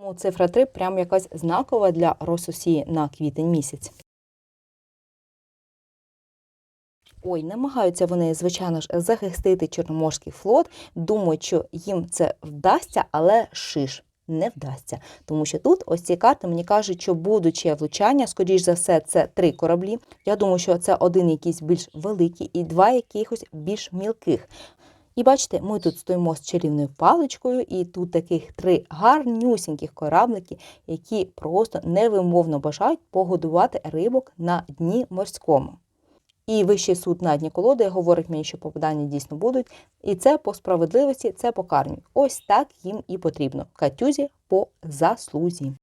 Тому цифра 3 прям якась знакова для Рососії на квітень місяць. Ой, намагаються вони, звичайно ж, захистити Чорноморський флот. Думають, що їм це вдасться, але шиш. Не вдасться, тому що тут ось ці карти мені кажуть, що будучи влучання, скоріш за все, це три кораблі. Я думаю, що це один якийсь більш великий і два якихось більш мілких. І бачите, ми тут стоїмо з чарівною паличкою, і тут таких три гарнюсіньких кораблики, які просто невимовно бажають погодувати рибок на дні морському. І вищий суд на дні колоди говорить мені, що попадання дійсно будуть. І це по справедливості, це по кармі. Ось так їм і потрібно. Катюзі по заслузі.